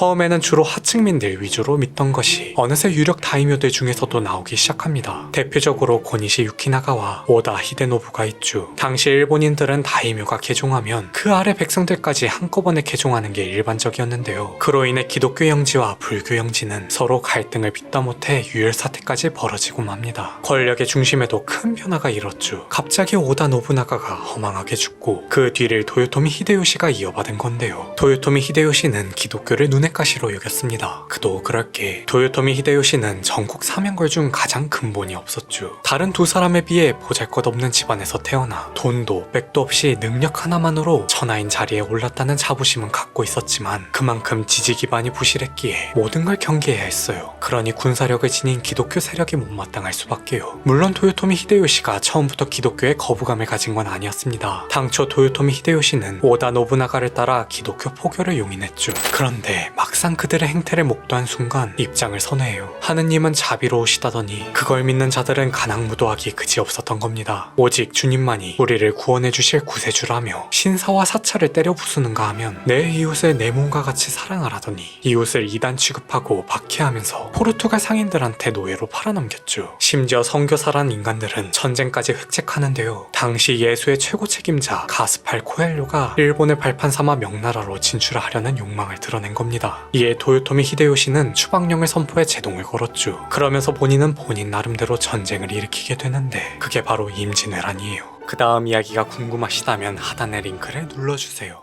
처음에는 주로 하층민들 위주로 믿던 것이 어느새 유력 다이묘들 중에서도 나오기 시작합니다. 대표적으로 고니시 유키나가와 오다 히데노부가 있죠. 당시 일본인들은 다이묘가 개종하면 그 아래 백성들까지 한꺼번에 개종하는 게 일반적이었는데요. 그로 인해 기독교 영지와 불교 영지는 서로 갈등을 빚다 못해 유혈 사태까지 벌어지고 맙니다. 권력의 중심에도 큰 변화가 일었죠. 갑자기 오다 노부나가가 허망하게 죽고 그 뒤를 도요토미 히데요시가 이어받은 건데요. 도요토미 히데요시는 기독교를 눈의 가시로 여겼습니다. 그도 그럴 게 도요토미 히데요시는 전국 사명걸 중 가장 근본이 없었죠. 다른 두 사람에 비해 보잘것없는 집안에서 태어나 돈도 백도 없이 능력 하나만으로 천하인 자리에 올랐다는 자부심은 갖고 있었지만 그만큼 지지 기반이 부실했기에 모든 걸 경계해야 했어요. 그러니 군사력을 지닌 기독교 세력이 못마땅할 수밖에요. 물론 도요토미 히데요시가 처음부터 기독교에 거부감을 가진 건 아니었습니다. 당초 도요토미 히데요시는 오다 노부나가를 따라 기독교 포교를 용인했죠. 그런데 막상 그들의 행태를 목도한 순간 입장을 선회해요. 하느님은 자비로우시다더니 그걸 믿는 자들은 가난무도하기 그지없었던 겁니다. 오직 주님만이 우리를 구원해 주실 구세주라며 신사와 사찰을 때려 부수는가 하면 내 이웃을 내 몸과 같이 사랑하라더니 이웃을 이단 취급하고 박해하면서 포르투갈 상인들한테 노예로 팔아넘겼죠. 심지어 선교사란 인간들은 전쟁까지 획책하는데요. 당시 예수의 최고 책임자 가스팔 코엘료가 일본을 발판 삼아 명나라로 진출하려는 욕망을 드러낸 겁니다. 이에 도요토미 히데요시는 추방령을 선포해 제동을 걸었죠. 그러면서 본인은 본인 나름대로 전쟁을 일으키게 되는데 그게 바로 임진왜란이에요. 그 다음 이야기가 궁금하시다면 하단의 링크를 눌러주세요.